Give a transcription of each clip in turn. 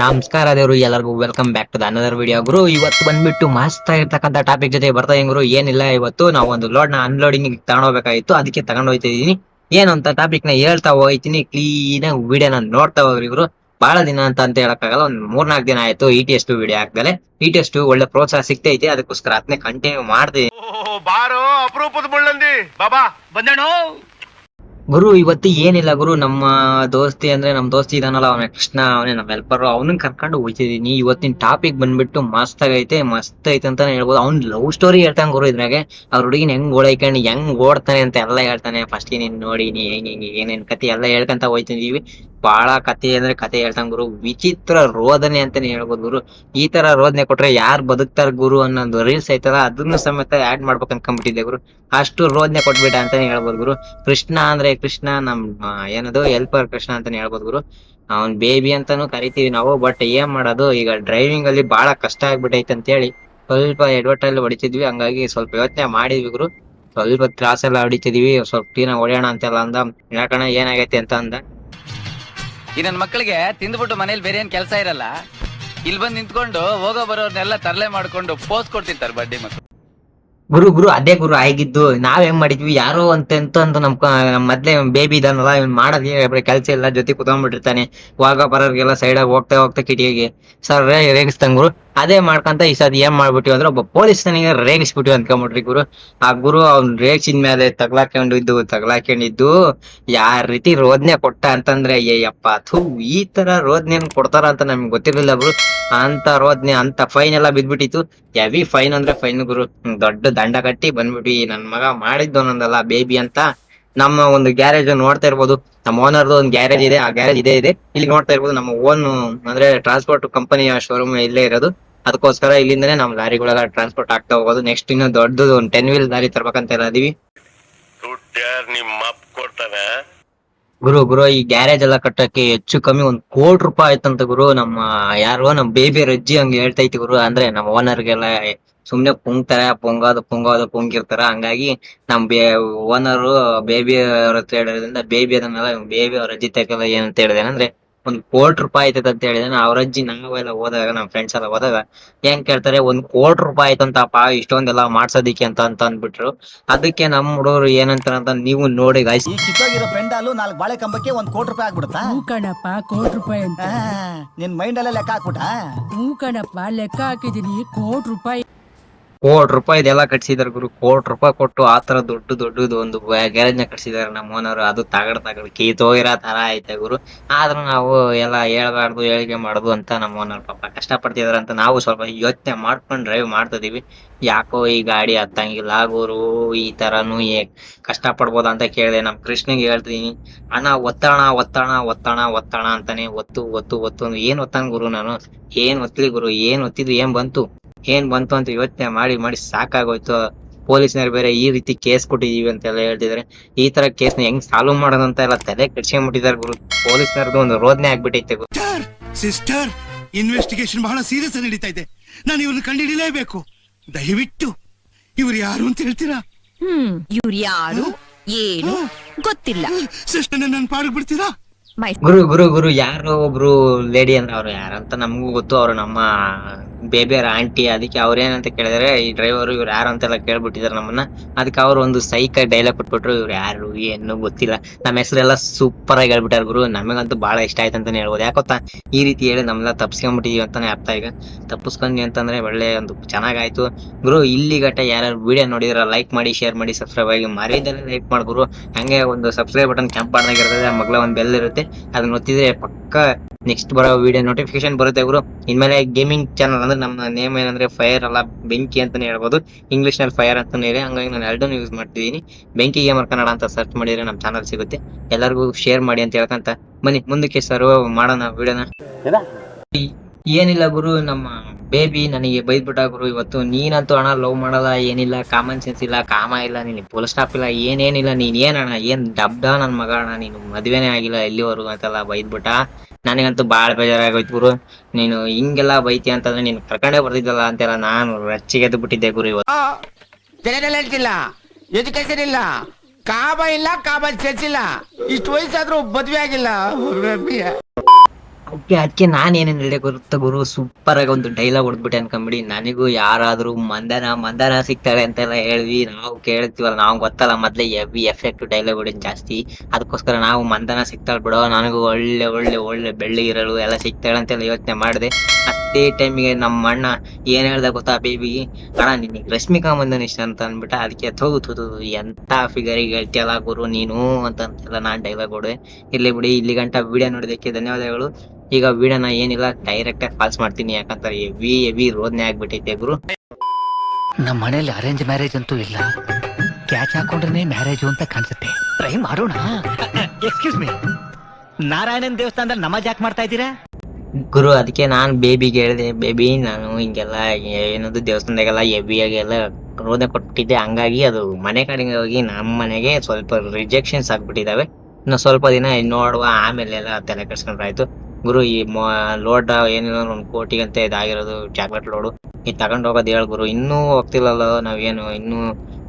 ನಮಸ್ಕಾರ ದೇವ್ರು, ಎಲ್ಲರಿಗೂ welcome back to the another video ಗುರು, ಇವತ್ತು ಬಂದ್ಬಿಟ್ಟು ಮಸ್ತ್ ಆಗಿರ್ತಕ್ಕಂಥ ಟಾಪಿಕ್ ಜೊತೆ ಬರ್ತಾ ಗುರು. ಏನಿಲ್ಲ, ಇವತ್ತು ನಾವು ಒಂದು ಲೋಡ್ನ ಅನ್ಲೋಡಿಂಗ್ ತಗೊಂಡೋಗ್ಬೇಕಾಗಿತ್ತು. ಅದಕ್ಕೆ ತಗೊಂಡ್ ಹೋಗ್ತಾ ಇದೀನಿ ಏನು ಅಂತ ಟಾಪಿಕ್ನ ಹೇಳ್ತಾ ಹೋಗ್ತೀನಿ. ಕ್ಲೀನ್ ಆಗಿ ವಿಡಿಯೋನ ನೋಡ್ತಾ ಹೋಗ್ರಿ ಇವರು ಬಹಳ ದಿನ ಅಂತ ಅಂತ ಹೇಳಕ್ಕಾಗಲ್ಲ, ಒಂದ್ ಮೂರ್ನಾಲ್ಕು ದಿನ ಆಯ್ತು E T S two video ಹಾಕ್ದಲೆ. E T S two ಒಳ್ಳೆ ಪ್ರೋತ್ಸಾಹ ಸಿಗ್ತೈತಿ, ಅದಕ್ಕೋಸ್ಕರ ಅದನ್ನೇ ಕಂಟಿನ್ಯೂ ಮಾಡ್ತೀನಿ ಬಾರೋ ಅಪರೂಪದ ಬಾಬಾ ಗುರು, ಇವತ್ತು ಏನಿಲ್ಲ ಗುರು, ನಮ್ಮ ದೋಸ್ತಿ ಅಂದ್ರೆ ನಮ್ ದೋಸ್ತಿ ಇದಾನಲ್ಲ, ಅವನ ಕೃಷ್ಣ, ಅವನೇ ನಮ್ಮ ಹೆಲ್ಪರ್ ಅವನನ್ನ ಕರ್ಕೊಂಡು ಹೋಗ್ತಿದೀನಿ. ಇವತ್ತಿನ ಟಾಪಿಕ್ ಬಂದ್ಬಿಟ್ಟು ಮಸ್ತ್ ಆಗೈತೆ ಮಸ್ತ್ ಐತೆ ಅಂತಾನೆ ಹೇಳ್ಬೋದು. ಅವ್ನ್ ಲವ್ ಸ್ಟೋರಿ ಹೇಳ್ತಾನೆ ಗುರು ಇದ್ರಾಗೆ. ಅವ್ರ ಹುಡುಗಿನ ಹೆಂಗ್ ಓಡೈಕೊಂಡು, ಹೆಂಗ್ ಓಡ್ತಾನೆ ಅಂತ ಎಲ್ಲ ಹೇಳ್ತಾನೆ. ಫಸ್ಟ್ ನೀನ್ ನೋಡಿ, ನೀ ಹೆಂಗ್ ಹೆಂಗ್, ಏನೇನ್ ಕತೆ ಎಲ್ಲ ಹೇಳ್ಕೊಂತ ಹೋಯ್ತಿದೀವಿ ಬಹಳ ಕತೆ ಅಂದ್ರೆ ಕತೆ ಹೇಳ್ತಾನೆ ಗುರು. ವಿಚಿತ್ರ ರೋದನೆ ಅಂತಾನೆ ಹೇಳ್ಬೋದು ಗುರು. ಈ ತರ ರೋದನೆ ಕೊಟ್ರೆ ಯಾರು ಬದುಕ್ತಾರ ಗುರು ಅನ್ನೋದು ರೀಲ್ಸ್ ಐತಲ್ಲ, ಅದನ್ನು ಸಮೇತ ಆಡ್ ಮಾಡ್ಬೇಕು ಅನ್ಕೊಂಡ್ಬಿಟ್ಟಿದ್ದೆ ಗುರು. ಅಷ್ಟು ರೋದನೆ ಕೊಟ್ಬಿಟ್ಟ ಅಂತಾನೆ ಹೇಳ್ಬೋದು ಗುರು. ಕೃಷ್ಣ ಅಂದ್ರೆ ಕೃಷ್ಣ ನಮ್ ಏನದು? ಹೆಲ್ಪರ್ ಕೃಷ್ಣ ಅಂತಾನೆ ಹೇಳ್ಬೋದು ಗುರು. ಅವ್ನ್ ಬೇಬಿ ಅಂತಾನು ಕರಿತೀವಿ ನಾವು ಬಟ್ ಏನ್ ಮಾಡೋದು? ಈಗ ಡ್ರೈವಿಂಗ್ ಅಲ್ಲಿ ಬಹಳ ಕಷ್ಟ ಆಗ್ಬಿಟ್ಟೈತೆ ಅಂತ ಹೇಳಿ ಸ್ವಲ್ಪ ಎಡ್ವರ್ಟ್ ಅಲ್ಲಿ ಹೊಡಿತಿದ್ವಿ. ಹಂಗಾಗಿ ಸ್ವಲ್ಪ ಯೋಚನೆ ಮಾಡಿದ್ವಿ ಗುರು. ಸ್ವಲ್ಪ ತ್ರಾಸ ಎಲ್ಲ ಹೊಡಿತಿದ್ವಿ. ಸ್ವಲ್ಪ ಕ್ಲೀನ್ ಹೊಡೆಯೋಣ ಅಂತೆಲ್ಲ ಅಂದ. ಯಾಕಣ ಏನಾಗೈತಿ ಅಂತ ಅಂದ. ಈ ನನ್ನ ಮಕ್ಕಳಿಗೆ ತಿಂದ್ಬಿಟ್ಟು ಮನೇಲಿ ಬೇರೆ ಏನ್ ಕೆಲಸ ಇರಲ್ಲ. ಇಲ್ಲಿ ಬಂದು ನಿಂತ್ಕೊಂಡು ಹೋಗೋ ಬರೋರ್ನೆಲ್ಲ ತರಲೆ ಮಾಡ್ಕೊಂಡು ಪೋಸ್ ಕೊಡ್ತಿರ್ತಾರೆ ಬಡ್ಡಿ ಮಕ್ಕಳು ಗುರು ಗುರು, ಅದೇ ಗುರು, ಆಗಿದ್ದು. ನಾವ್ ಮಾಡಿದ್ವಿ? ಯಾರೋ ಅಂತ ಅಂತ ನಮ್ ನಮ್ ಮೊದ್ಲೇ ಬೇಬಿ ಇದನ್ನಲ್ಲ ಇವ್ನ್ ಮಾಡೋದೇ ಕೆಲ್ಸ ಇಲ್ಲ ಜೊತೆ ಕುತ್ಕೊಂಡ್ಬಿಟ್ಟಿರ್ತಾನೆ. ಹೋಗೋ ಬರೋರ್ಗೆಲ್ಲ ಸೈಡ್ ಆಗಿ ಹೋಗ್ತಾ ಹೋಗ್ತಾ ಕಿಟಿಗೆ ಸರ್ ರೇಗಿಸ್ತಂಗ್ರು ಗುರು. ಅದೇ ಮಾಡ್ಕೊಂತ ಈ ಸದ್ ಏನ್ ಮಾಡ್ಬಿಟ್ಟಿವಿ ಅಂದ್ರೆ ಒಬ್ಬ ಪೊಲೀಸ್ ನನಗೆ ರೇಗಿಸ್ಬಿಟ್ಟಿವಿ ಅನ್ಕೊಂಬಿಟ್ರಿ ಗುರು. ಆ ಗುರು ಅವ್ನ್ ರೇಗಿಸಿದ ಮೇಲೆ ತಗಲಾಕೊಂಡಿದ್ದು ತಗ್ಲಾಕೊಂಡಿದ್ದು ಯಾರ ರೀತಿ ರೋದನೆ ಕೊಟ್ಟ ಅಂತಂದ್ರೆ, ಏಯಪ್ಪ, ಥೂ, ಈ ತರ ರೋದನೆ ಕೊಡ್ತಾರ ಅಂತ ನಮ್ಗೆ ಗೊತ್ತಿರ್ಲಿಲ್ಲ ಗುರು. ಅಂತ ರೋದನೆ, ಅಂತ ಫೈನ್ ಎಲ್ಲ ಬಿದ್ಬಿಟ್ಟಿತ್ತು. ಹೆವಿ ಫೈನ್ ಅಂದ್ರೆ ಫೈನ್ ಗುರು. ದೊಡ್ಡ ದಂಡ ಕಟ್ಟಿ ಬಂದ್ಬಿಟ್ವಿ. ನನ್ ಮಗ ಮಾಡಿದ್ದು ನಂದಲ್ಲ ಬೇಬಿ ಅಂತ. ನಮ್ಮ ಒಂದು ಗ್ಯಾರೇಜ್ ನೋಡ್ತಾ ಇರ್ಬೋದು. ನಮ್ಮ ಓನರ್ದು ಒಂದು ಗ್ಯಾರೇಜ್ ಇದೆ. ಆ ಗ್ಯಾರೇಜ್ ಇದೆ ಇದೆ. ಇಲ್ಲಿ ನೋಡ್ತಾ ಇರ್ಬೋದು ನಮ್ಮ ಓನ್ ಅಂದ್ರೆ ಟ್ರಾನ್ಸ್ಪೋರ್ಟ್ ಕಂಪನಿಯ ಶೋರೂಮ್ ಇಲ್ಲೇ ಇರೋದು. ಅದಕ್ಕೋಸ್ಕರ ಇಲ್ಲಿಂದನೇ ನಮ್ ಲಾರಿಗಳೆಲ್ಲ ಟ್ರಾನ್ಸ್ಪೋರ್ಟ್ ಆಗ್ತಾ ಹೋಗೋದು. ನೆಕ್ಸ್ಟ್ ಇನ್ನು ದೊಡ್ಡದು ಒಂದು ಟೆನ್ ವೀಲ್ ಲಾರಿ ತರ್ಬೇಕಂತ ಇದೀವಿ. ಗುರು ಗುರು ಈ ಗ್ಯಾರೇಜ್ ಎಲ್ಲ ಕಟ್ಟಕ್ಕೆ ಹೆಚ್ಚು ಕಮ್ಮಿ ಒಂದ್ ಕೋಟಿ ರೂಪಾಯಿ ಆಯ್ತಂತ ಗುರು. ನಮ್ಮ ಯಾರೋ ನಮ್ ಬೇಬಿ ರಜ್ಜಿ ಹಂಗೆ ಹೇಳ್ತೈತಿ ಗುರು. ಅಂದ್ರೆ ನಮ್ಮ ಓನರ್ಗೆಲ್ಲ ಸುಮ್ನೆ ಪುಂಗ್ತಾರೆ ಪೊಂಗೋದು ಪೊಂಗೋದು ಪುಂಗಿರ್ತಾರ. ಹಂಗಾಗಿ ನಮ್ ಬೇ ಓನರು ಬೇಬಿ ಅವ್ರ ಹತ್ರ ಹೇಳೋದ್ರಿಂದ ಬೇಬಿ ಅದನ್ನೆಲ್ಲ ಬೇಬಿ ಅವ್ರ ಅಜ್ಜಿ ತೆಗೆಲ್ಲ ಏನಂತ ಹೇಳಿದೆ ಅಂದ್ರೆ ಒಂದ್ ಕೋಟಿ ರೂಪಾಯಿ ಆಯ್ತದ ಅಂತ ಹೇಳಿದ್ರೆ ಅವ್ರ ಅಜ್ಜಿ ನಾವೆಲ್ಲ ಹೋದಾಗ ನಮ್ ಫ್ರೆಂಡ್ಸ್ ಎಲ್ಲ ಹೋದಾಗ ಏನ್ ಕೇಳ್ತಾರೆ ಒಂದ್ ಕೋಟಿ ರೂಪಾಯಿ ಆಯ್ತಂತಪ್ಪ ಇಷ್ಟೊಂದೆಲ್ಲ ಮಾಡ್ಸೋದಿಕ್ಕೆ ಅಂತ ಅಂತ ಅಂದ್ಬಿಟ್ರು ಅದಕ್ಕೆ ನಮ್ ಹುಡುಗರು ಏನಂತಾರ ಅಂತ ನೀವು ನೋಡಿ ಗಾಯ್ಸ್ ಈ ಕಿತ್ತೋಗಿರೋ ಪೆಂಡಾಲು ನಾಲ್ಕು ಬಾಳೆ ಕಂಬಕ್ಕೆ ಒಂದ್ ಕೋಟಿ ರೂಪಾಯಿ ಆಗ್ಬಿಡುತ್ತಾ? ಕಣಪ್ಪ ಕೋಟಿ ರೂಪಾಯಿ ಅಂತ. ಆ, ನಿನ್ ಮೈಂಡ್ ಅಲ್ಲೇ ಲೆಕ್ಕ ಹಾಕ್ಬಿಟ್ಟ? ಹೂ ಕಣಪ್ಪ ಲೆಕ್ಕ ಹಾಕಿದೀನಿ ಕೋಟಿ ರೂಪಾಯಿ. ಕೋಟಿ ರೂಪಾಯಿ ಇದೆಲ್ಲ ಕಟ್ಸಿದಾರೆ ಗುರು. ಕೋಟಿ ರೂಪಾಯಿ ಕೊಟ್ಟು ಆ ತರ ದೊಡ್ಡ ದೊಡ್ಡದು ಒಂದು ಗ್ಯಾರೇಜ್ನ ಕಟ್ಸಿದಾರೆ ನಮ್ಮ ಓನರ್. ಅದು ತಗಡ್ ತಗಡ್ ಕೀತೋಗಿರೋ ತರ ಐತೆ ಗುರು. ಆದ್ರೂ ನಾವು ಎಲ್ಲ ಹೇಳ್ಬಾರ್ದು, ಹೇಳಿಕೆ ಮಾಡುದು ಅಂತ ನಮ್ಮ ಓನರ್ ಪಾಪ ಕಷ್ಟ ಪಡ್ತಿದಾರೆ ಅಂತ ನಾವು ಸ್ವಲ್ಪ ಯೋಚನೆ ಮಾಡ್ಕೊಂಡು ಡ್ರೈವ್ ಮಾಡ್ತಿದೀವಿ. ಯಾಕೋ ಈ ಗಾಡಿ ಹತ್ತಂಗಿಲ್ಲ ಗುರು. ಈ ತರನು ಏ ಕಷ್ಟ ಪಡ್ಬೋದ ಅಂತ ಕೇಳಿದೆ. ನಮ್ ಕೃಷ್ಣಗೆ ಹೇಳ್ತೀನಿ. ಅಣ್ಣ ಒತ್ತಣ ಒತ್ತಣ ಒತ್ತಣ ಒತ್ತಣ ಅಂತಾನೆ ಒತ್ತು ಒತ್ತು ಒತ್ತು ಏನ್ ಒತ್ತಾನ ಗುರು ನಾನು? ಏನ್ ಒತ್ತಲಿ ಗುರು? ಏನ್ ಒತ್ತಿದ್ವಿ ಏನ್ ಬಂತು? ಏನ್ ಬಂತು ಅಂತ ಯೋಚನೆ ಮಾಡಿ ಮಾಡಿ ಸಾಕಾಗೋಯ್ತು. ಪೊಲೀಸ್ನವ್ರು ಬೇರೆ ಈ ರೀತಿ ಕೇಸ್ ಕೊಟ್ಟಿದೀವಿ ಅಂತೆಲ್ಲ ಹೇಳ್ತಿದಾರೆ. ಈ ತರ ಕೇಸ್ನ ಹೆಂಗ್ ಸಾಲ್ವ್ ಮಾಡೋದು ಅಂತ ಎಲ್ಲ ತಲೆ ಕೆಡ್ಸ್ಕೊಂಡ್ಬಿಟ್ಟಿದಾರೆ ಗುರು. ಪೊಲೀಸ್ನವ್ರದ್ದು ಒಂದು ರೋದನೆ ಆಗ್ಬಿಟ್ಟೈತೆ ಗುರು. ಸಿಸ್ಟರ್ ಇನ್ವೆಸ್ಟಿಗೇಷನ್ ಬಹಳ ಸೀರಿಯಸ್ ನಡೀತಾ ಇದೆ. ನಾನು ಇವ್ರನ್ನ ಕಂಡುಹಿಡಿಯಲೇಬೇಕು ದಯವಿಟ್ಟು. ಇವ್ರು ಯಾರು ಅಂತ ಹೇಳ್ತೀರಾ? ಹ್ಮ್ ಇವ್ರು ಯಾರು ಏನು ಗೊತ್ತಿಲ್ಲ. ಸಿಸ್ಟರ್ ನನ್ನ ಪಾಡಿಗೆ ಬಿಡ್ತೀರಾ? ಗುರು ಗುರು ಗುರು, ಯಾರು ಒಬ್ರು ಲೇಡಿ ಅಂದ್ರೆ ಅವ್ರು ಯಾರಂತ ನಮಗೂ ಗೊತ್ತು. ಅವ್ರು ನಮ್ಮ ಬೇಬಿಯರ್ ಆಂಟಿ ಅದಕ್ಕೆ ಅವ್ರೇನಂತ ಕೇಳಿದ್ರೆ, ಈ ಡ್ರೈವರ್ ಇವ್ರು ಯಾರು ಅಂತೆಲ್ಲ ಕೇಳ್ಬಿಟ್ಟಿದಾರೆ ನಮ್ಮನ್ನ. ಅದಕ್ಕೆ ಅವ್ರು ಒಂದು ಸೈಕ ಡೈಲಾಗ್ ಕೊಟ್ಬಿಟ್ರು, ಇವ್ರು ಯಾರು, ಏನು ಗೊತ್ತಿಲ್ಲ. ನಮ್ಮ ಹೆಸರೆಲ್ಲ ಸೂಪರ್ ಆಗಿ ಹೇಳ್ಬಿಟ್ಟಾರ ಗುರು. ನಮಗಂತೂ ಬಹಳ ಇಷ್ಟ ಆಯ್ತು ಅಂತಾನೆ ಹೇಳ್ಬೋದು. ಯಾಕೊತ್ತಾ ಈ ರೀತಿ ಹೇಳಿ ನಮ್ಮನ್ನ ತಪ್ಸ್ಕೊಂಡ್ಬಿಟ್ಟಿದೀವಿ ಅಂತಾನೆ ಅರ್ಥ ಈಗ. ತಪ್ಪಿಸ್ಕೊಂಡ್ವಿ ಅಂತಂದ್ರೆ ಒಳ್ಳೆ ಒಂದು ಚೆನ್ನಾಗಾಯ್ತು. ಗುರು, ಇಲ್ಲಿ ಗಟ್ಟ ಯಾರು ವಿಡಿಯೋ ನೋಡಿದ್ರ ಲೈಕ್ ಮಾಡಿ ಶೇರ್ ಮಾಡಿ ಸಬ್ಸ್ಕ್ರೈಬ್ ಆಗಿ ಮರ್ಯಾದೆಲ್ಲ ಲೈಕ್ ಮಾಡಿ ಗುರು. ಹಂಗೆ ಒಂದು ಸಬ್ಸ್ಕ್ರೈಬ್ ಬಟನ್ ಕೆಂಪ್ ಇರ್ತದೆ ಮಗಳ ಒಂದು ಬೆಲ್ ಇರುತ್ತೆ. ಅದನ್ನ ಒತ್ತಿದ್ರೆ ಪಕ್ಕ ನೆಕ್ಸ್ಟ್ ಬರೋ ವಿಡಿಯೋ ನೋಟಿಫಿಕೇಶನ್ ಬರುತ್ತೆ ಗುರು. ಇನ್ಮೇಲೆ ಗೇಮಿಂಗ್ ಚಾನಲ್ ಅಂದ್ರೆ ನಮ್ಮ ನೇಮ್ ಏನಂದ್ರೆ ಫೈರ್ ಅಲ್ಲ ಬೆಂಕಿ ಅಂತಾನೆ ಹೇಳ್ಬೋದು. ಇಂಗ್ಲಿಷ್ನಲ್ಲಿ ಫೈರ್ ಅಂತಾನೆ ಇದೆ. ಹಂಗಾಗಿ ನಾನು ಎರಡನ್ನೂ ಯೂಸ್ ಮಾಡ್ತಿದ್ದೀನಿ. ಬೆಂಕಿ ಗೇಮರ್ ಕನ್ನಡ ಅಂತ ಸರ್ಚ್ ಮಾಡಿದ್ರೆ ನಮ್ಮ ಚಾನಲ್ ಸಿಗುತ್ತೆ. ಎಲ್ಲರಿಗೂ ಶೇರ್ ಮಾಡಿ ಅಂತ ಹೇಳ್ಕಂತ ಬನ್ನಿ, ಮುಂದಕ್ಕೆ ಸರ್ವ್ ಮಾಡೋಣ ವಿಡಿಯೋನ ಏನಿಲ್ಲ ಗುರು, ನಮ್ಮ ಬೇಬಿ ನನಗೆ ಬೈದ್ಬಿಟ್ಟ ಗುರು, ಇವತ್ತು ನೀನಂತೂ ಅಣ್ಣ ಲವ್ ಮಾಡಲ್ಲ, ಏನಿಲ್ಲ ಕಾಮನ್ ಸೆನ್ಸ್ ಇಲ್ಲ, ಕಾಮ ಇಲ್ಲ ನೀನು ಫುಲ್ ಸ್ಟಾಪ್ ಇಲ್ಲ, ಏನೇನಿಲ್ಲ, ನೀನ್ ಏನ್ ಅಣ್ಣ, ಏನ್ ಡಬ್ಡ ನನ್ ಮಗ ಅಣ್ಣ, ನೀನು ಮದ್ವೆನೆ ಆಗಿಲ್ಲ, ಎಲ್ಲಿವರೆಗೂ ಅಂತೆಲ್ಲ ಬೈದ್ಬಿಟ್ಟ. ನನಗಂತೂ ಬಾಳ ಬೇಜಾರಾಗೋಯ್ತು ಗುರು. ನೀನು ಹಿಂಗೆಲ್ಲ ಬೈತಿ ಅಂತಂದ್ರೆ ನೀನು ಕರ್ಕೊಂಡೇ ಬರ್ತಿದ್ದಲ್ಲ ಅಂತೆಲ್ಲ ನಾನು ರಚ್ಚಿಗೆದ್ದು ಬಿಟ್ಟಿದ್ದೆ ಗುರು ಇವತ್ತು. ಎಜುಕೇಶನ್ ಇಲ್ಲ ಕಾಬ ಇಲ್ಲ ಕಾಬ ಸೆನ್ಸ್ ಇಲ್ಲ. ಇಷ್ಟು ವಯಸ್ಸಾದ್ರೂ ಮದ್ವೆ ಆಗಿಲ್ಲ. ಅದಕ್ಕೆ ನಾನು ಏನೇನು ಹೇಳಿದೆ ಗೊತ್ತ ಗುರು? ಸೂಪರ್ ಆಗಿ ಒಂದು ಡೈಲಾಗ್ ಹೊಡ್ಬಿಟ್ಟೆ ಅನ್ಕೊಂಬಿಡಿ. ನನಗೂ ಯಾರಾದ್ರೂ ಮಂದನ ಮಂದನ ಸಿಗ್ತಾಳೆ ಅಂತೆಲ್ಲ ಹೇಳಿದ್ವಿ. ನಾವು ಕೇಳ್ತೀವಲ್ಲ, ನಾವು ಗೊತ್ತಲ್ಲ, ಮೊದಲೇ ಎವಿ ಎಫೆಕ್ಟ್ ಡೈಲಾಗ್ ಹೊಡಿದ್ ಜಾಸ್ತಿ. ಅದಕ್ಕೋಸ್ಕರ ನಾವು ಮಂದನ ಸಿಗ್ತಾಳೆ ಬಿಡೋ. ನನಗೂ ಒಳ್ಳೆ ಒಳ್ಳೆ ಒಳ್ಳೆ ಬೆಳ್ಳಿಗಿರಳು ಎಲ್ಲ ಸಿಗ್ತಾಳೆ ಅಂತೆಲ್ಲ ಯೋಚನೆ ಮಾಡಿದೆ. ಅದೇ ಟೈಮಿಗೆ ನಮ್ಮ ಅಣ್ಣ ಏನ್ ಹೇಳ್ದ ಗೊತ್ತಾ ಬೇಬಿ ಅಣ್ಣ, ನಿನಗೆ ರಶ್ಮಿಕಾ ಮಂದನ್ ಇಷ್ಟ ಅಂತ ಅಂದ್ಬಿಟ್ಟ. ಅದಕ್ಕೆ ಥೂ ಎಂತ ಫಿಗರಿಗೆ ಹೇಳ್ತಿಯಲ್ಲ ಗುರು ನೀನು ಅಂತ ಅಂತೆಲ್ಲ ನಾನ್ ಡೈಲಾಗ್ ಹೊಡೆ ಇರ್ಲಿ ಬಿಡಿ ಇಲ್ಲಿ ಗಂಟ ವಿಡಿಯೋ ನೋಡಿದಕ್ಕೆ ಧನ್ಯವಾದಗಳು. ಈಗ ವಿಡಿಯೋನ ಏನಿಲ್ಲ ಡೈರೆಕ್ಟ್ ಆಗಿ ಫಾಲ್ಸ್ ಮಾಡ್ತೀನಿ. ಯಾಕಂದ್ರೆ ಹೆವಿ ಹೆವಿ ರೋದನೆ ಆಗ್ಬಿಟ್ಟೈತೆ ಗುರು. ನಮ್ಮ ಮನೇಲಿ ಅರೇಂಜ್ ಮ್ಯಾರೇಜ್ ಅಂತೂ ಇಲ್ಲ. ಕ್ಯಾಚ್ ಹಾಕೊಂಡ್ರೆ ಮ್ಯಾರೇಜ್ ಅಂತ ಕಾಣಿಸುತ್ತೆ. ಟ್ರೈ ಮಾಡೋಣ. ಎಕ್ಸ್ಕ್ಯೂಸ್ ಮೀ ನಾರಾಯಣನ್ ದೇವಸ್ಥಾನದಲ್ಲಿ ನಮಾಜ್ ಯಾಕೆ ಮಾಡ್ತಾ ಇದ್ದೀರಾ? ಗುರು ಅದಕ್ಕೆ ನಾನು ಬೇಬಿಗೆ ಹೇಳಿದೆ. ಬೇಬಿ ನಾನು ಹಿಂಗೆಲ್ಲ ಏನದು ದೇವಸ್ಥಾನದಾಗೆಲ್ಲ ಹೆವಿಯಾಗೆಲ್ಲ ರೋದನೆ ಕೊಟ್ಬಿಟ್ಟಿದ್ದೆ. ಹಂಗಾಗಿ ಅದು ಮನೆ ಕಡೆಗೆ ಹೋಗಿ ನಮ್ಮ ಮನೆಗೆ ಸ್ವಲ್ಪ ರಿಜೆಕ್ಷನ್ಸ್ ಆಗ್ಬಿಟ್ಟಿದ್ದಾವೆ ಇನ್ನು ಸ್ವಲ್ಪ ದಿನ ನೋಡುವ. ಆಮೇಲೆ ಎಲ್ಲ ತಲೆ ಕೆಡ್ಸ್ಕೊಂಡ್ರಾಯ್ತು. ಗುರು, ಈ ಲೋಡ್ ಏನಿಲ್ಲ ಒಂದು ಕೋಟಿಗಂತೆ ಇದಾಗಿರೋದು ಚಾಕ್ಲೇಟ್ ಲೋಡು ಈ ತಗೊಂಡ್ ಹೋಗೋದ್ ಹೇಳ ಗುರು, ಇನ್ನೂ ಹೋಗ್ತಿಲ್ಲಲ್ಲ, ನಾವೇನು, ಇನ್ನೂ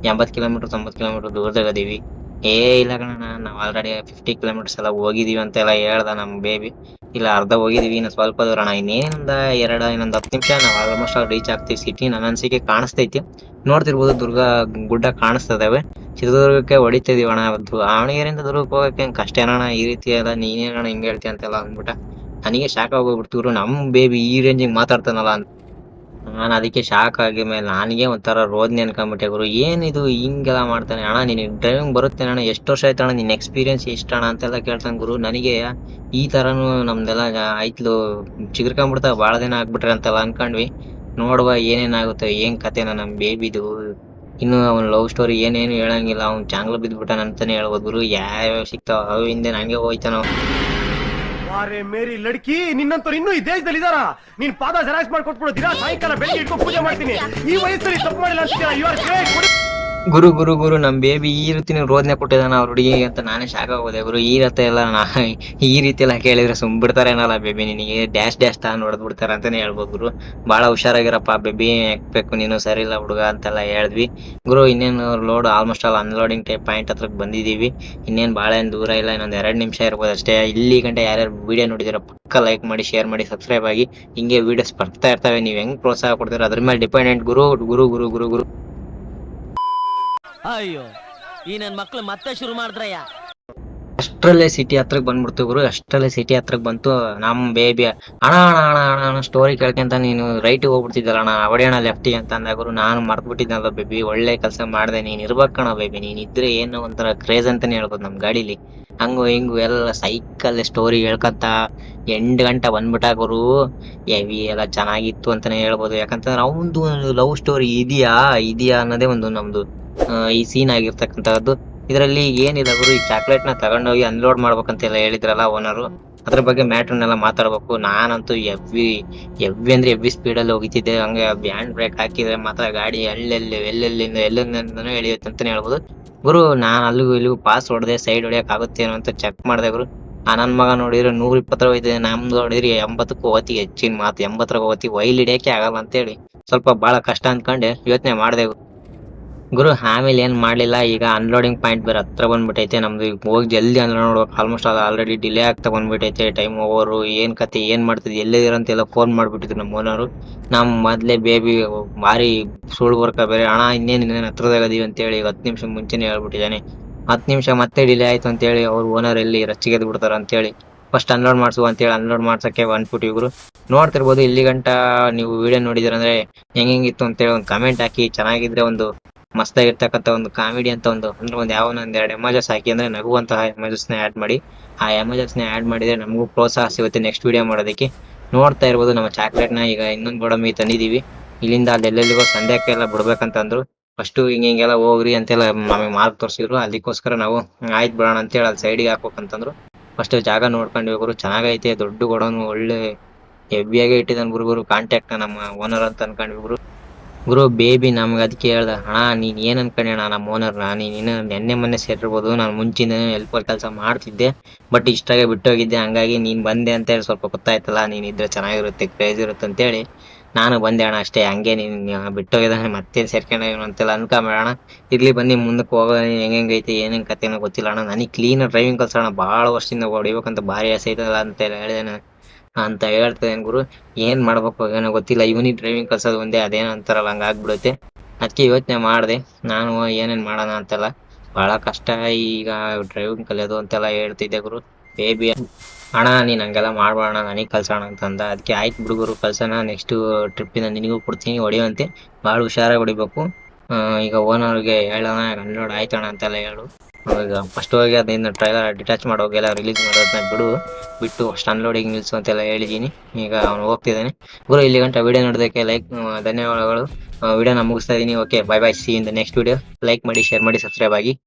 ಎಂಬತ್ ಕಿಲೋಮೀಟರ್ ತೊಂಬತ್ ಕಿಲೋಮೀಟರ್ ದೂರದಾಗ ಅದೀವಿ ಏ, ಇಲ್ಲ ಕಣ ನಾವ್ ಆಲ್ರೆಡಿ ಫಿಫ್ಟಿ ಕಿಲೋಮೀಟರ್ಸ್ ಎಲ್ಲ ಹೋಗಿದೀವಿ ಅಂತೆಲ್ಲ ಹೇಳ್ದ ನಮ್ ಬೇಬಿ ಇಲ್ಲ, ಅರ್ಧ ಹೋಗಿದೀವಿ, ಇನ್ನು ಸ್ವಲ್ಪ ದೂರ. ಅಣ್ಣ, ಇನ್ನೇನೊಂದ, ಎರಡ, ಇನ್ನೊಂದ್ ಹತ್ತು ನಿಮಿಷ, ನಾವು ಆಲ್ಮೋಸ್ಟ್ ರೀಚ್ ಆಗ್ತೀವಿ. ಸಿಟಿ ನನ್ನ ಅನ್ಸಿಕೆ ಕಾಣಿಸ್ತೈತಿ. ನೋಡ್ತಿರ್ಬೋದು, ದುರ್ಗ ಗುಡ್ಡ ಕಾಣಿಸ್ತದಾವೆ. ಚಿತ್ರದುರ್ಗಕ್ಕೆ ಹೊಡಿತಿದೀವಿ ಅಣ್ಣ ದಾವಣಗೆರೆಯಿಂದ ದುರ್ಗಕ್ಕೆ ಹೋಗಕ್ಕೆ ಹೆಂಗ್ ಕಷ್ಟ ಅಣ್ಣ ಈ ರೀತಿ ಎಲ್ಲ ನೀನೇನಣ್ಣ ಹಿಂಗೆ ಹೇಳ್ತೀಯ ಅಂತೆಲ್ಲ ಅಂದ್ಬಿಟ್ಟ. ನನಗೆ ಶಾಕ್ ಆಗೋಗ್ಬಿಡ್ತು ನಮ್ಮ ಬೇಬಿ ಈ ರೇಂಜಿಗೆ ಮಾತಾಡ್ತಾನಲ್ಲ ಅಂತ. ನಾನು ಅದಕ್ಕೆ ಶಾಕ್ ಆಗಿ ಮೇಲೆ ನನಗೆ ಒಂಥರ ರೋದನೆ ಅನ್ಕೊಂಬಿಟ್ಟೆ ಗುರು. ಏನಿದು ಹಿಂಗೆಲ್ಲ ಮಾಡ್ತಾನೆ? ಅಣ್ಣ, ನಿನಗೆ ಡ್ರೈವಿಂಗ್ ಬರುತ್ತೆ ಅಣ್ಣ. ಎಷ್ಟು ವರ್ಷ ಆಯ್ತು ಅಣ್ಣ ನಿನ್ನ ಎಕ್ಸ್ಪೀರಿಯನ್ಸ್ ಎಷ್ಟು ಅಣ್ಣ ಅಂತೆಲ್ಲ ಕೇಳ್ತಾನೆ ಗುರು. ನನಗೆ ಈ ತರನು ನಮ್ದೆಲ್ಲ ಆಯ್ತು ಚಿಗುರ್ಕೊಂಡ್ಬಿಡ್ತಾವ ಭಾಳ ದಿನ ಆಗ್ಬಿಟ್ರೆ ಅಂತೆಲ್ಲ ಅನ್ಕೊಂಡ್ವಿ. ನೋಡುವ ಏನೇನಾಗುತ್ತೆ, ಏನ್ ಕತೆನ ನಮ್ಮ ಬೇಬಿದು ಇನ್ನು ಅವ್ನ ಲವ್ ಸ್ಟೋರಿ ಏನೇನು ಹೇಳಂಗಿಲ್ಲ. ಅವ್ನ್ ಚಾಂಗ್ಲ ಬಿದ್ಬಿಟ್ಟಾನ ಅಂತಾನೆ ಹೇಳ್ಬೋದು ಗುರು. ಯಾವ್ಯಾವ ಸಿಗ್ತಾವ ಅವು ಹಿಂದೆ ನನಗೆ ಹೋಯ್ತಾನೋ. ವಾರೆ ಮೇರಿ ಲಡ್ಕಿ, ನಿನ್ನಂತವ್ರು ಇನ್ನೂ ಈ ದೇಶದಲ್ಲಿ ಇದಾರ ನೀನ್ ಪಾದ ಜೆರಾಕ್ಸ್ ಮಾಡ್ಕೊಟ್ಬಿಡು ದಿನ ಸಾಯಂಕಾಲ ಬೆಳಿಗ್ಗೆ ಇಟ್ಕೊಂಡು ಪೂಜೆ ಮಾಡ್ತೀನಿ. ಈ ವಯಸ್ಸಲ್ಲಿ ತಪ್ಪು ಮಾಡಿಲ್ಲ ಅಂತೀರಾ ಯು ಆರ್ ಗ್ರೇಟ್ ಗುರು ಗುರು ಗುರು, ನಮ್ ಬೇಬಿ ಈ ರೀತಿ ರೋದನೆ ಕೊಟ್ಟಿದ್ದಾನ ಅವ್ರ ಹುಡುಗಿ ಅಂತ ನಾನೇ ಶಾಕ್ ಆಗೋದೆ. ಗುರು, ಈ ರೀತಿ ಎಲ್ಲ ನಾ ಈ ರೀತಿ ಎಲ್ಲ ಕೇಳಿದ್ರೆ ಸುಮ್ ಬಿಡ್ತಾರೇನಲ್ಲ ಬೇಬಿ ನಿನಗೆ. ಡ್ಯಾಶ್ ಡ್ಯಾಶ್ ತಾನು ಹೊಡೆದ್ ಬಿಡ್ತಾರೆ ಅಂತಾನೆ ಹೇಳ್ಬೋದು ಗುರು. ಬಹಳ ಹುಷಾರಾಗಿರಪ್ಪ ಬೇಬಿ ಹಾಕ್ಬೇಕು ನೀನು ಸರಿ ಇಲ್ಲ ಹುಡುಗ ಅಂತೆಲ್ಲ ಹೇಳಿದ್ವಿ. ಗುರು, ಇನ್ನೇನು load almost all unloading type point ಹತ್ರಕ್ಕೆ ಬಂದಿದೀವಿ. ಇನ್ನೇನು ಭಾಳ ಏನು ದೂರ ಇಲ್ಲ, ಇನ್ನೊಂದು ಎರಡು ನಿಮಿಷ ಇರ್ಬೋದು ಅಷ್ಟೇ. ಇಲ್ಲಿ ಗಂಟೆ ಯಾರ್ಯಾರು ವಿಡಿಯೋ ನೋಡಿದಿರ ಪಕ್ಕ ಲೈಕ್ ಮಾಡಿ ಶೇರ್ ಮಾಡಿ ಸಬ್ಸ್ಕ್ರೈಬ್ ಆಗಿ ಹಿಂಗೆ ವಿಡಿಯೋಸ್ ಬರ್ತಾ ಇರ್ತವೆ. ನೀವು ಹೆಂಗ್ ಪ್ರೋತ್ಸಾಹ ಕೊಡ್ತೀರ ಅದ್ರ ಮೇಲೆ ಡಿಪೆಂಡೆಂಟ್ ಗುರು ಗುರು ಗುರು ಗುರು ಗುರು. ಅಯ್ಯೋ ಈ ನನ್ ಮಕ್ಳು ಮತ್ತೆ ಶುರು ಮಾಡಿದ್ರಯ್ಯ. ಅಷ್ಟರಲ್ಲೇ ಸಿಟಿ ಹತ್ರಕ್ಕೆ ಬಂದ್ಬಿಡ್ತು ಗುರು ಅಷ್ಟರಲ್ಲೇ ಸಿಟಿ ಹತ್ರಕ್ಕೆ ಬಂತು ನಮ್ಮ ಬೇಬಿ ಅಣ್ಣ ಅಣ್ಣ ಅಣ್ಣ ಅಣ್ಣ ಅಣ್ಣ ಸ್ಟೋರಿ ಕೇಳ್ಕೊಂತ ನೀನು ರೈಟ್ ಹೋಗ್ಬಿಡ್ತಿದ್ದಲ್ಲ ಅಣ್ಣ ಹೊಡೆಯೋಣ ಲೆಫ್ಟಿಗೆ ಅಂತ ಅಂದಾಗ ಗುರು ನಾನು ಮರ್ತ್ಬಿಟ್ಟಿದ್ದಲ್ಲ ಬೇಬಿ ಒಳ್ಳೆ ಕೆಲಸ ಮಾಡಿದೆ ನೀನು ಇರ್ಬೇಕಣ ಬೇಬಿ ನೀನು ಇದ್ರೆ ಏನೋ ಒಂಥರ ಕ್ರೇಜ್ ಅಂತಾನೆ ಹೇಳ್ಬೋದು ನಮ್ಮ ಗಾಡಿಲಿ. ಹಂಗು ಹಿಂಗು ಎಲ್ಲ ಸೈಕಲ್ ಸ್ಟೋರಿ ಹೇಳ್ಕೊಂತ ಎಂಟು ಗಂಟೆ ಬಂದ್ಬಿಟ್ಟ ಗುರು. ಎವಿ ಎಲ್ಲ ಚೆನ್ನಾಗಿತ್ತು ಅಂತಾನೆ ಹೇಳ್ಬೋದು ಯಾಕಂತಂದ್ರೆ ಅವಂದು ಲವ್ ಸ್ಟೋರಿ ಇದೆಯಾ ಇದೆಯಾ ಅನ್ನೋದೇ ಒಂದು ನಮ್ದು ಆ, ಈ ಸೀನ್ ಆಗಿರ್ತಕ್ಕಂಥದ್ದು ಇದರಲ್ಲಿ ಏನಿದೆ ಗುರು ಈ ಚಾಕ್ಲೇಟ್ನ ತಗೊಂಡೋಗಿ ಅನ್ಲೋಡ್ ಮಾಡ್ಬೇಕಂತೆಲ್ಲ ಹೇಳಿದ್ರಲ್ಲ ಓನರು ಅದ್ರ ಬಗ್ಗೆ ಮ್ಯಾಟ್ರನ್ನೆಲ್ಲ ಮಾತಾಡ್ಬೇಕು. ನಾನಂತೂ ಎವ್ವಿ ಎವ್ವಿ ಅಂದ್ರೆ ಎವ್ವಿ ಸ್ಪೀಡ್ ಅಲ್ಲಿ ಹೋಗಿತಿದ್ದೆ. ಹಂಗೆ ಬ್ಯಾಂಡ್ ಬ್ರೇಕ್ ಹಾಕಿದ್ರೆ ಮಾತ್ರ ಗಾಡಿ ಎಲ್ಲೆಲ್ಲಿ ಎಲ್ಲೆಲ್ಲಿಂದ, ಎಲ್ಲೆಲ್ಲಿಂದನೂ ಎಳಿಯುತ್ತೆ ಅಂತಾನೆ ಹೇಳ್ಬೋದು. ಗುರು, ನಾನು ಅಲ್ಲಿಗೂ ಇಲ್ಲಿಗೂ ಪಾಸ್ ಹೊಡೆದೆ ಸೈಡ್ ಹೊಡಿಯಕ್ ಆಗುತ್ತೇನೋ ಅಂತ ಚೆಕ್ ಮಾಡಿದೆ ಗುರು. ಆ ನನ್ನ ಮಗ ನೋಡಿದ್ರೆ ನೂರ ಇಪ್ಪತ್ತರ ಹೋಯ್ತಿದೆ ನಮ್ದು ನೋಡಿದ್ರೆ ಎಂಬತ್ತಕ್ಕೂ ಹೋತಿ ಹೆಚ್ಚಿನ ಮಾತು ಎಂಬತ್ತರ ಹೋತಿ ವೈಲ್ ಹಿಡಿಯಕ್ಕೆ ಆಗಲ್ಲ ಅಂತೇಳಿ. ಸ್ವಲ್ಪ ಬಹಳ ಕಷ್ಟ ಅನ್ಕೊಂಡೆ ಯೋಚನೆ ಮಾಡ್ದೆ ಗುರು. ಆಮೇಲೆ ಏನು ಮಾಡಲಿಲ್ಲ, ಈಗ ಅನ್ಲೋಡಿಂಗ್ ಪಾಯಿಂಟ್ ಬೇರೆ ಹತ್ರ ಬಂದ್ಬಿಟ್ಟೈತೆ ನಮ್ದು ಈಗ ಹೋಗಿ ಜಲ್ದಿ ಅನ್ಲೋಡ್ ನೋಡ್ಬೇಕು ಆಲ್ಮೋಸ್ಟ್ ಆಲ್ರೆಡಿ ಡಿಲೇ ಆಗ್ತಾ ಬಂದ್ಬಿಟ್ಟೈತೆ ಟೈಮ್ ಓವರು ಏನ್ ಕತೆ ಏನ್ ಮಾಡ್ತಿದ್ ಎಲ್ಲಿದ್ದೀರ ಅಂತೆಲ್ಲ ಫೋನ್ ಮಾಡ್ಬಿಟ್ಟಿದ್ರು ನಮ್ಮ ಓನರು ನಮ್ಮ ಮೊದಲೇ ಬೇಬಿ ಭಾರಿ ಸುಳ್ಳು ಬರ್ಕ ಬೇರೆ ಹಣ ಇನ್ನೇನು, ಇನ್ನೇನ್ ಹತ್ರದಾಗ ಅದೀವಿ ಅಂತೇಳಿ ಈಗ ಹತ್ತು ನಿಮಿಷ ಮುಂಚೆನೇ ಹೇಳ್ಬಿಟ್ಟಿದ್ದಾನೆ. ಹತ್ತು ನಿಮಿಷ ಮತ್ತೆ ಡಿಲೇ ಆಯ್ತು ಅಂತೇಳಿ ಅವ್ರ ಓನರ್ ಎಲ್ಲಿ ರಚ್ಚಿಗೆದ್ದು ಬಿಡ್ತಾರ ಅಂತೇಳಿ ಫಸ್ಟ್ ಅನ್ಲೋಡ್ ಮಾಡ್ಸು ಅಂತೇಳಿ ಅನ್ಲೋಡ್ ಮಾಡ್ಸಕ್ಕೆ ಅಂದ್ಬಿಟ್ಟು ಗುರು. ನೋಡ್ತಿರ್ಬೋದು ಇಲ್ಲಿ ಗಂಟ ನೀವು ವಿಡಿಯೋ ನೋಡಿದ್ರೆ ಅಂದ್ರೆ ಹೆಂಗ್ ಹೆಂಗಿತ್ತು ಅಂತೇಳಿ ಒಂದು ಕಮೆಂಟ್ ಹಾಕಿ. ಚೆನ್ನಾಗಿದ್ರೆ ಒಂದು ಮಸ್ತಾಗಿರ್ತಕ್ಕಂಥ ಒಂದು ಕಾಮಿಡಿ ಅಂತ ಒಂದು, ಅಂದ್ರೆ ಒಂದು ಯಾವ ಒಂದು ಎರಡು ಎಮೋಜಸ್ ಹಾಕಿ ಅಂದ್ರೆ ನಗುವಂತಹ ಎಮೋಜಸ್ನ ಆಡ್ ಮಾಡಿ. ಆ ಎಮೋಜಸ್ನ ಆಡ್ ಮಾಡಿದ್ರೆ ನಮಗೂ ಪ್ರೋತ್ಸಾಹ ಸಿಗುತ್ತೆ ನೆಕ್ಸ್ಟ್ ವಿಡಿಯೋ ಮಾಡೋದಕ್ಕೆ. ನೋಡ್ತಾ ಇರ್ಬೋದು ನಮ್ಮ ಚಾಕ್ಲೇಟ್ನ, ಈಗ ಇನ್ನೊಂದು ಗೋಡಂಬಿ ತಂದಿದೀವಿ ಇಲ್ಲಿಂದ ಅಲ್ಲಿ ಎಲ್ಲ ಸಂಧ್ಯಾಕ್ಕೆಲ್ಲ ಬಿಡ್ಬೇಕಂತಂದ್ರು ಫಸ್ಟ್ ಹಿಂಗ ಹಿಂಗೆಲ್ಲ ಹೋಗ್ರಿ ಅಂತೆಲ್ಲ ನಮಗೆ ಮಾರ್ಕ್ ತೋರಿಸಿದ್ರು. ಅದಕ್ಕೋಸ್ಕರ ನಾವು ಆಯ್ತು ಬಿಡೋಣ ಅಂತೇಳಿ ಅಲ್ಲಿ ಸೈಡಿಗೆ ಹಾಕ್ಬೇಕಂತಂದ್ರು. ಫಸ್ಟ್ ಜಾಗ ನೋಡ್ಕೊಂಡು ಗುರು ಚೆನ್ನಾಗೈತೆ, ದೊಡ್ಡ ಗೋಡೌನ್ ಒಳ್ಳೆ ಹೆವಿಯಾಗಿ ಇಟ್ಟಿದ್ದಾನೆ ಗುರು ಗುರು ಕಾಂಟ್ಯಾಕ್ಟ್ ನಮ್ಮ ಓನರ್ ಅಂತ ಅನ್ಕೊಂಡ್ವಿ ಗುರು, ಬೇಬಿ ನಮ್ಗೆ ಅದಕ್ಕೆ ಹೇಳ್ದ, ಅಣ್ಣ, ನೀನ್ ಏನ್ ಅನ್ಕೊಂಡೆ ಅಣ್ಣ ನಮ್ಮ ಓನರ್ನ ನೀನ್ ಇನ್ನು ನೆನ್ನೆ ಮೊನ್ನೆ ಸೇರಿರ್ಬೋದು ನಾನು ಮುಂಚಿನ ಹೆಲ್ಪರ್ ಕೆಲಸ ಮಾಡ್ತಿದ್ದೆ ಬಟ್ ಇಷ್ಟಾಗೆ ಬಿಟ್ಟೋಗಿದ್ದೆ, ಹಂಗಾಗಿ ನೀನ್ ಬಂದೆ ಅಂತ ಹೇಳಿ ಸ್ವಲ್ಪ ಗೊತ್ತಾಯ್ತಲ್ಲ, ನೀನ್ ಇದ್ರೆ ಚೆನ್ನಾಗಿರುತ್ತೆ ಕ್ರೇಜ್ ಇರುತ್ತೆ ಅಂತೇಳಿ ನಾನು ಬಂದೆ ಅಣ್ಣ ಅಷ್ಟೇ, ಹಂಗೆ ನೀನ್ ಬಿಟ್ಟೋಗಿದ್ದಾನೆ ಮತ್ತೆ ಸೇರ್ಕೊಂಡ ಅಂತೆಲ್ಲ ಅಣ್ಣ. ಇರ್ಲಿ ಬನ್ನಿ, ಮುಂದಕ್ಕೆ ಹೋಗೋ ಹೆಂಗ್ ಹೆಂಗೈತೆ ಏನೇನ್ ಕಥೆನೋ ಗೊತ್ತಿಲ್ಲ ಅಣ್ಣ. ನನಗೆ ಕ್ಲೀನ್ ಡ್ರೈವಿಂಗ್ ಕಲ್ಸೋಣ ಭಾಳ ವರ್ಷದಿಂದ ಹೊಡಿಬೇಕಂತ ಭಾರಿ ಆಸೆ ಐತಲ್ಲ ಅಂತ ಹೇಳಿದೆ ನಾನು. ಅಂತ ಹೇಳ್ತಿದ್ದೇನೆ ಗುರು. ಏನ್ ಮಾಡ್ಬೇಕು ಏನೋ ಗೊತ್ತಿಲ್ಲ. ಇವನಿಗೆ ಡ್ರೈವಿಂಗ್ ಕಲ್ಸೋದು ಒಂದೇ, ಅದೇನೋ ಅಂತಾರಲ್ಲ, ಹಂಗ ಆಗ್ಬಿಡುತ್ತೆ. ಅದಕ್ಕೆ ಯೋಚನೆ ಮಾಡಿದೆ. ನಾನು ಏನೇನ್ ಮಾಡೋಣ ಅಂತೆಲ್ಲ. ಬಹಳ ಕಷ್ಟ ಈಗ ಡ್ರೈವಿಂಗ್ ಕಲಿಯೋದು ಅಂತೆಲ್ಲ ಹೇಳ್ತಿದ್ದೆ ಗುರು. ಬೇಬಿ ಅಣ್ಣ, ನೀನು ಹಂಗೆಲ್ಲ ಮಾಡ್ಬೇಡ ನನಗೆ ಕಲ್ಸೋಣ ಅಂತಂದ. ಅದಕ್ಕೆ ಆಯ್ತು ಬಿಡುಗರು ಕಲ್ಸೋಣ. ನೆಕ್ಸ್ಟ್ ಟ್ರಿಪ್ಪಿನ ನಿನಗೂ ಕೊಡ್ತೀನಿ, ಹೊಡಿಯುವಂತೆ. ಭಾಳ ಹುಷಾರಾಗಿ ಹೊಡಿಬೇಕು. ಈಗ ಓನರ್ಗೆ ಹೇಳೋಣ ಹಂಡ್ರೆಡ್ ಆಯ್ತಣ್ಣ ಅಂತೆಲ್ಲ ಹೇಳು. ಈಗ ಫಸ್ಟ್ ಹೋಗಿ ಅದನ್ನ ಟ್ರೈಲರ್ ಡಿಟ್ಯಾಚ್ ಮಾಡೋಗೆಲ್ಲ ರಿಲೀಸ್ ಮಾಡೋದನ್ನ ಬಿಡು. ಬಿಟ್ಟು ಫಸ್ಟ್ ಅನ್ಲೋಡಿಂಗ್ ನಿಲ್ಸು ಅಂತೆಲ್ಲ ಹೇಳಿದ್ದೀನಿ ಈಗ ಅವನು ಹೋಗ್ತಿದ್ದಾನೆ. ಗುರು, ಇಲ್ಲಿ ಗಂಟ ವಿಡಿಯೋ ನೋಡೋದಕ್ಕೆ ಲೈಕ್ ಧನ್ಯವಾದಗಳು. ವಿಡಿಯೋನ ಮುಗಿಸ್ತಾ ಇದೀನಿ. Okay bye bye see in the next video like ಮಾಡಿ ಶೇರ್ ಮಾಡಿ ಸಬ್ಸ್ಕ್ರೈಬ್ ಆಗಿ.